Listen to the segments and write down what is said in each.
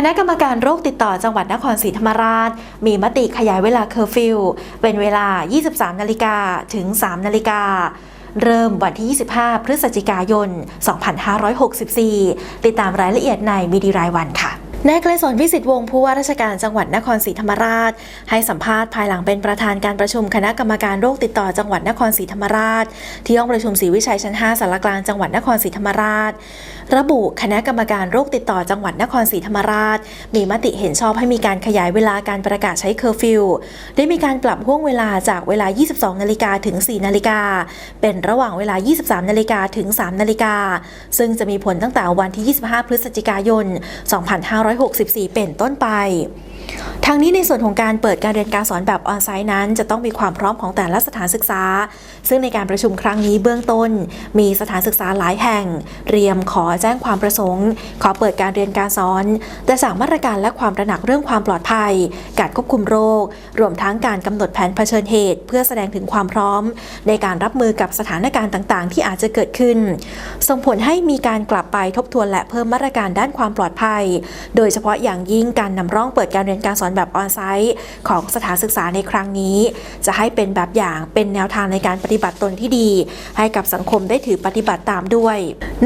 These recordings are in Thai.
คณะกรรมการโรคติดต่อจังหวัดนครศรีธรรมราช มีมติขยายเวลาเคอร์ฟิวเป็นเวลา 23 นาฬิกาถึง 3 นาฬิกาเริ่มวันที่ 25 พฤศจิกายน 2564 ติดตามรายละเอียดในมีดีรายวันค่ะ นายไกรสนวิสิตวงศ์ผู้ว่าราชการจังหวัดนครศรีธรรมราช ให้สัมภาษณ์ภายหลังเป็นประธานการประชุมคณะกรรมการโรคติดต่อจังหวัดนครศรีธรรมราช ที่ห้องประชุมศรีวิชัยชั้น 5สารกลางจังหวัดนครศรีธรรมราช ระบุคณะกรรมการโรคติดต่อจังหวัดนครศรีธรรมราช มีมติเห็นชอบให้มีการขยายเวลาการประกาศใช้เคอร์ฟิวได้มีการปรับห่วงเวลาจากเวลา 22 นาฬิกาถึง 4 นาฬิกาเป็นระหว่างเวลา 23 นาฬิกาถึง 3 นาฬิกาซึ่งจะมีผลตั้งแต่วันที่ 25 พฤศจิกายน2564 เป็นต้นไปทางนี้ในส่วนของการเปิดการเรียนการสอนแบบออนไซต์นั้น จะต้องมีความพร้อมของแต่ละสถานศึกษา ซึ่งในการประชุมครั้งนี้เบื้องต้น มีสถานศึกษาหลายแห่งเตรียมขอแจ้งความประสงค์ ขอเปิดการเรียนการสอน แต่จามาตรการและความระหนักเรื่องความปลอดภัย การควบคุมโรค รวมทั้งการกำหนดแผนเผชิญเหตุ เพื่อแสดงถึงความพร้อม ในการรับมือกับสถานการณ์ต่างๆ ที่อาจจะเกิดขึ้น ส่งผลให้มีการกลับไปทบทวนและเพิ่มมาตรการด้านความปลอดภัย โดยเฉพาะอย่างยิ่งการนำร่องเปิดการเรียนการสอนแบบออนไซต์ของสถานศึกษาในครั้งนี้ จะให้เป็นแบบอย่างเป็นแนวทางในการปฏิบัติตนที่ดี ให้กับสังคมได้ถือปฏิบัติตามด้วย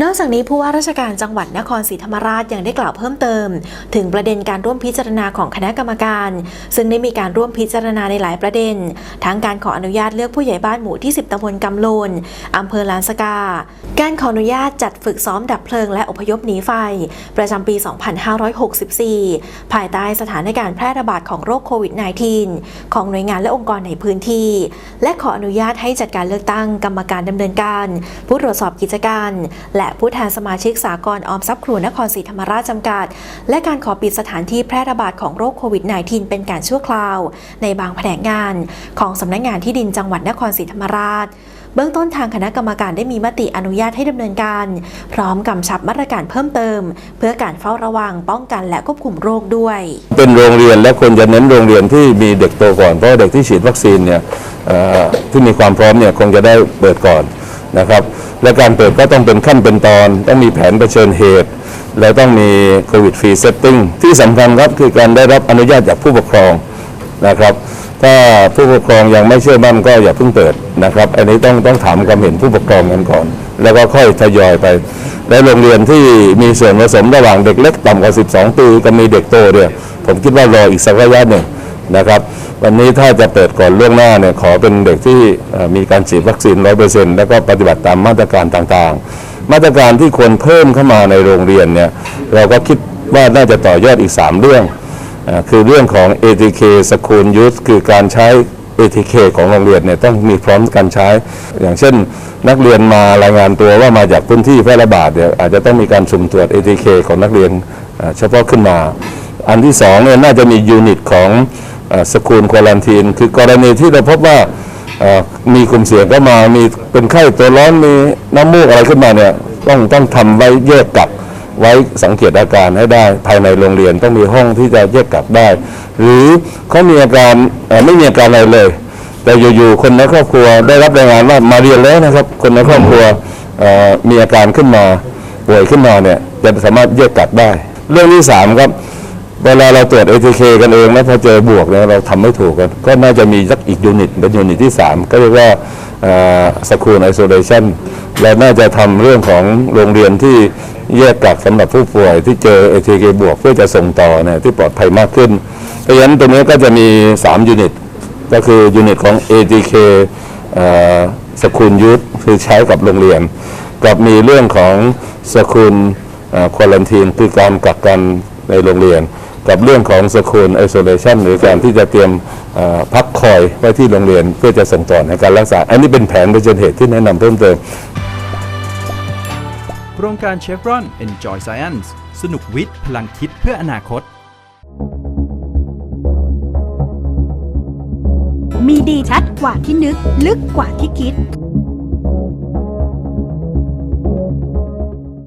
นอกจากนี้ผู้ว่าราชการจังหวัดนครศรีธรรมราชยังได้กล่าวเพิ่มเติม ถึงประเด็นการร่วมพิจารณาของคณะกรรมการ ซึ่งได้มีการร่วมพิจารณาในหลายประเด็น ทั้งการขออนุญาตเลือกผู้ใหญ่บ้านหมู่ที่ 10ตำบลกำโลนอำเภอลานสกา การขออนุนุญาตจัดฝึกซ้อมดับเพลิงและอพยพหนีไฟ ประจำปี 2564 ภายใต้สถานการณ์แพร่ระบาดของโรคโควิด -19 ของหน่วยงานและองค์กรในพื้นที่ และขออนุญาตให้จัดการเลือกตั้งกรรมการดำเนินการ ผู้ตรวจสอบกิจการ และผู้แทนสมาชิกสากลออมทรัพย์ครูนครศรีธรรมราชจำกัด และการขอปิดสถานที่แพร่ระบาดของโรคโควิด -19 เป็นการชั่วคราว ในบางแผนกงาน ของสำนักงานที่ดินจังหวัดนครศรีธรรมราช เบื้องต้นทางคณะกรรมการได้มีมติอนุญาตให้ดำเนินการ พร้อมกำชับมาตรการเพิ่มเติม เพื่อการเฝ้าระวังป้องกันและควบคุมโรคด้วย เป็นโรงเรียนและควรจะเน้นโรงเรียนที่มีเด็กโตก่อนเพราะเด็กที่ฉีดวัคซีนเนี่ยที่มีความพร้อมเนี่ยคงจะได้เปิดก่อนนะครับและการเปิดก็ต้องเป็นขั้นเป็นตอน ต้องมีแผนเผชิญเหตุ และต้องมีโควิดฟรีเซตติ้งที่สำคัญครับคือการได้รับอนุญาตจากผู้ปกครองนะครับ ถ้าผู้ปกครองยังไม่เชื่อมั่นก็อย่าเพิ่งเปิดนะครับ อันนี้ต้องต้องถามความเห็นผู้ปกครองกันก่อน แล้วก็ค่อยทยอยไป และโรงเรียนที่มีส่วนผสมระหว่างเด็กเล็กต่ำกว่า 12 ปีกับมีเด็กโตเนี่ยผมคิดว่ารออีกสักระยะหนึ่งนะครับ วันนี้ถ้าจะเปิดก่อนล่วงหน้าเนี่ยขอเป็นเด็กที่มีการฉีดวัคซีน 100%แล้วก็ปฏิบัติตามมาตรการต่างๆ มาตรการที่ควรเพิ่มเข้ามาในโรงเรียนเนี่ยเราก็คิดว่าน่าจะต่อยอดอีก 3 เรื่อง คือเรื่องของ ATK School Youth คือการใช้ ATK ของโรงเรียนเนี่ยต้องมีพร้อมการใช้ อย่างเช่น นักเรียนมารายงานตัวว่ามาจากพื้นที่แพร่ระบาดเนี่ยอาจจะต้องมีการสุ่มตรวจ ATK ของนักเรียนเฉพาะขึ้นมา อันที่สองเนี่ยน่าจะมียูนิตของสกูลควอลันทีน คือกรณีที่เราพบว่ามีกลุ่มเสี่ยงก็มามีเป็นไข้ตัวร้อนมีน้ำมูกอะไรขึ้นมาเนี่ยต้องต้องทำไว้แยกกัก ไว้สังเกตอาการให้ได้ ภายในโรงเรียนต้องมีห้องที่จะแยกกักได้ หรือเขามีอาการไม่มีอาการอะไรเลย แต่อยู่ๆคนในครอบครัวได้รับรายงานว่ามาเรียนแล้วนะครับ คนในครอบครัวมีอาการขึ้นมาป่วยขึ้นมาเนี่ยจะสามารถแยกกักได้ เรื่องที่สามครับ เวลาเราตรวจ ATK กันเองแล้วพอเจอบวกเนี่ยเราทำไม่ถูกกัน ก็น่าจะมีสักอีกยูนิตเป็นยูนิตที่ 3 ก็เรียกว่าสกูลไอโซเลชันเราน่าจะทำเรื่องของโรงเรียนที่แยกกักสำหรับผู้ป่วยที่เจอ ATK บวกเพื่อจะส่งต่อเนี่ยที่ปลอดภัยมากขึ้น เพราะฉะนั้นตรงนี้ก็จะมี 3 ยูนิต ก็คือยูนิตของ ATK สกุลยุทธคือใช้กับโรงเรียน กับมีเรื่องของสกุลควอลันทีนคือการกักกัน ในโรงเรียน กับเรื่องของสกุลไอโซเลชันหรือการที่จะเตรียมเอ่อพักคอยไว้ที่โรงเรียนเพื่อจะส่งต่อในการรักษา อันนี้เป็นแผนเผชิญเหตุที่แนะนำเพิ่มเติม โครงการเชฟรอน Enjoy Science สนุกวิทย์พลังคิดเพื่ออนาคต มีดีชัดกว่าที่นึก ลึกกว่าที่คิด